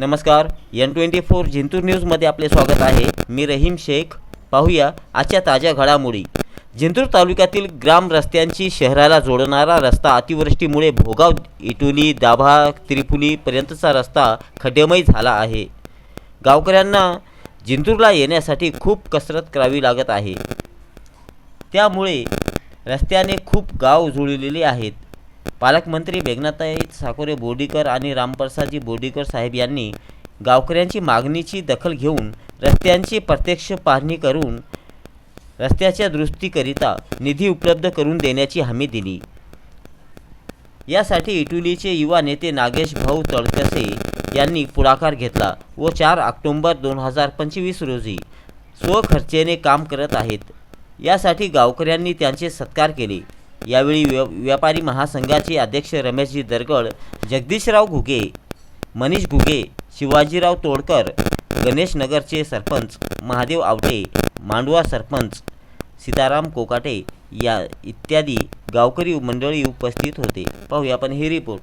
नमस्कार N twenty four Jintur न्यूजमध्ये आपले स्वागत आहे. मी रहीम शेख. पाहूया आजच्या ताज्या घडामोडी. जिंतूर तालुक्यातील ग्राम रस्त्यांची शहराला जोडणारा रस्ता अतिवृष्टीमुळे भोगाव इटोली दाभा त्रिपुलीपर्यंतचा रस्ता खड्डेमय झाला आहे. गावकऱ्यांना जिंतूरला येण्यासाठी खूप कसरत करावी लागत आहे. त्यामुळे रस्त्याने खूप गाव जुळलेले आहेत. पालकमंत्री मेघनाताई साकोरे बोर्डीकर आणि रामप्रसादजी बोर्डीकर साहेब यांनी गावकऱ्यांची मागणीची दखल घेऊन रस्त्यांची प्रत्यक्ष पाहणी करून रस्त्याच्या दुरुस्तीकरिता निधी उपलब्ध करून देण्याची हमी दिली. यासाठी इटुलीचे युवा नेते नागेश भाऊ तळकसे यांनी पुढाकार घेतला व चार ऑक्टोंबर दोन हजार पंचवीस रोजी स्वखर्चेने काम करत आहेत. यासाठी गावकऱ्यांनी त्यांचे सत्कार केले. यावेळी व्य व्यापारी महासंघाचे अध्यक्ष रमेशजी दरगड जगदीशराव घुगे मनीष घुगे शिवाजीराव तोडकर गणेश नगरचे सरपंच महादेव आवटे मांडवा सरपंच सीताराम कोकाटे या इत्यादी गावकरी मंडळी उपस्थित होते. पाहूया आपण हे रिपोर्ट